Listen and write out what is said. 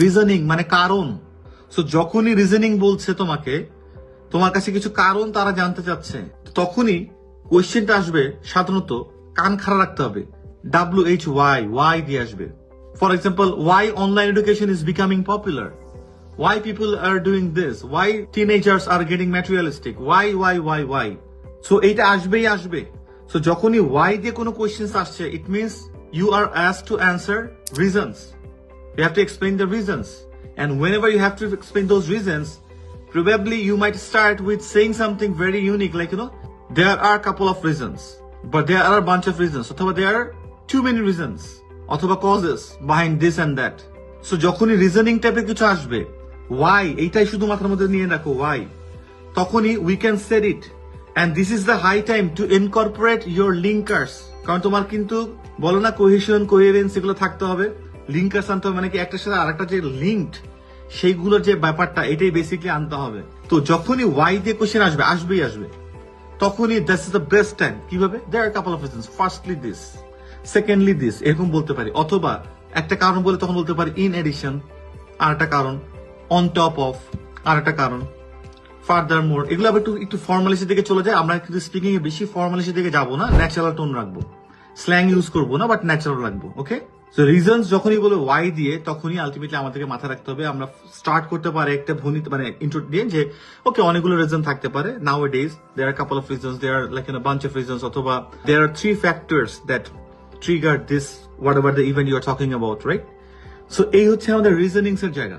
Reasoning মানে কারণ। So যখনই রিজনিং বলছে তোমাকে, তোমার কাছে কিছু কারণ তারা জানতে চাচ্ছে, তখনই কোয়েশ্চেনটা আসবে সাধারণত কান খাড়া রাখতে হবে। ডাব্লিউ এইচ ওয়াই ওয়াই দিয়ে আসবে। For example why online education is becoming popular why people are doing this? Why teenagers are getting materialistic? Why why why why? So এইটা আসবেই আসবে। সো যখনই ওয়াই দিয়ে কোনো questions আসছে it means you are ask to answer reasons you have to explain the reasons and whenever you have to explain those reasons probably you might start with saying something very unique like you know there are a couple of reasons but there are a bunch of reasons অথবা there are too many reasons অথবা causes behind this and that so যখনই reasoning টাইপের কিছু আসবে Y এইটাই শুধু মাথার মধ্যে নিয়ে রাখো ওয়াই তখনই we can set it and this is the high time to incorporate your linkers কারণ তোমার কিন্তু বলো না কোহেশন কোহেরেন্স এগুলো থাকতে হবে লিঙ্কার্স আনতে হবে মানে কি একটার সাথে আরেকটা যে লিঙ্কড সেইগুলোর যে ব্যাপারটা, এটাই বেসিকলি আনতে হবে। তো যখনই ওয়াই দিয়ে কোশ্চেন আসবে, আসবেই আসবে। তখনই this is the best time কীভাবে? There couple of reasons firstly this secondly this এরকম বলতে পারি। অথবা একটা কারণ বলে তখন বলতে পারি ইন এডিশন আর একটা কারণ অন টপ অফ আর একটা কারণ ফার্দার মোর এগুলো আবার একটু একটু ফর্মালিসি দিকে চলে যায়। আমরা কিন্তু স্পিকিং এ বেশি ফর্মালিসি দিকে যাব না। ন্যাচারাল টোন রাখব। স্ল্যাং ইউজ করব না বাট ন্যাচারাল রাখব ওকে সো রিজনস যখনই বলে ওয়াই দিয়ে, তখনই আলটিমেটলি আমাদেরকে মাথায় রাখতে হবে। আমরা স্টার্ট করতে পারে একটা ভূমিত মানে ইন্ট্রো দিয়ে যে ওকে অনেকগুলো রিজন থাকতে পারে। Nowadays there are couple of reasons there like in bunch of reasons অথবা there are three factors that trigger this whatever the event you are talking about right so এই হচ্ছে আমাদের রিজনিংস এর জায়গা।